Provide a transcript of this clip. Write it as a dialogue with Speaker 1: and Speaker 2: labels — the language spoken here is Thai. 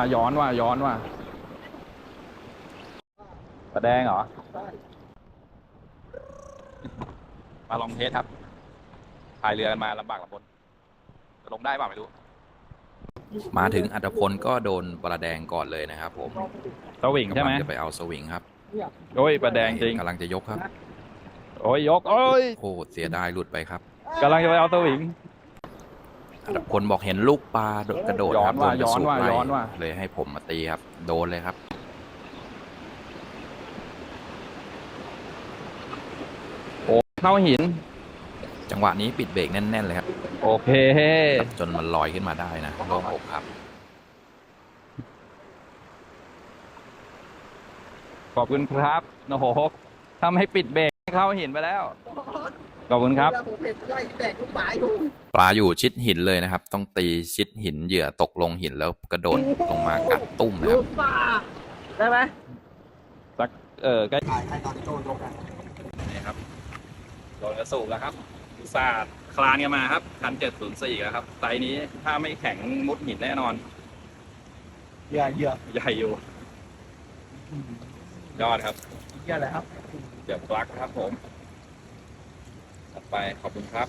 Speaker 1: อะย้อนว่ะย้อนว่ะปลาแดงเหรอมาลองเทสครับพายเรือกันมาลำบากลำบนจะลงได้เปล่าไม่รู้
Speaker 2: มาถึงอัตพลก็โดนปลาแดงก่อนเลยนะครับ ผม
Speaker 1: สวิงใช่ไหม
Speaker 2: กำลังจะไปเอาสวิงครับ
Speaker 1: โอ้ยปลาแดงจริง
Speaker 2: กำลังจะยกครับ
Speaker 1: โอ้ยยกโอ้ย
Speaker 2: โอ้เสียดายหลุดไปครับ
Speaker 1: กำลังจะไปเอาสวิง
Speaker 2: อัตพลบอกเห็นลูกปลาโดดกระโดดครับ
Speaker 1: ย้อนว่ะ
Speaker 2: โดกระสุ
Speaker 1: ย้อนว่ะ
Speaker 2: ไล่
Speaker 1: ย้อนว่ะ
Speaker 2: เลยให้ผมมาตีครับ โดนเลยครับ
Speaker 1: เข้าหิน
Speaker 2: จังหวะนี้ปิดเบรกแน่นๆเลยครับ
Speaker 1: โอเค
Speaker 2: จนมันลอยขึ้นมาได้นะโล่งอกครับ
Speaker 1: ขอบคุณครับโอ้โหทำให้ปิดเบรกเข้าหินไปแล้ว ขอบคุณครับ
Speaker 3: ผมเห็นไล่แตกลูกหมาอยู่
Speaker 2: ปลาอยู่ชิดหินเลยนะครับ ต้องตีชิดหินเหยื่อตกลงหินแล้วกระโดดลงมากัดตุ้มนะค
Speaker 3: ลู
Speaker 2: รับ
Speaker 3: กป่าได้ไหม
Speaker 1: สักเออใกล้
Speaker 3: ถ่ายให้ตอนโจนลงกัน
Speaker 1: นี่ครับโดนกระสูบแล้วครับศาสตร์คลานกันมาครับคันเจ็ดศูนย์สี่ครับไซส์นี้ถ้าไม่แข็งมุดหินแน่นอน
Speaker 3: เหยื่อเหยื่อ
Speaker 1: ใหญ่อยู่ยอดครับ
Speaker 3: เหยื่ออะไรครับ
Speaker 1: เดี๋ยวปลั๊กครับผมถัด ไปขอบคุณครับ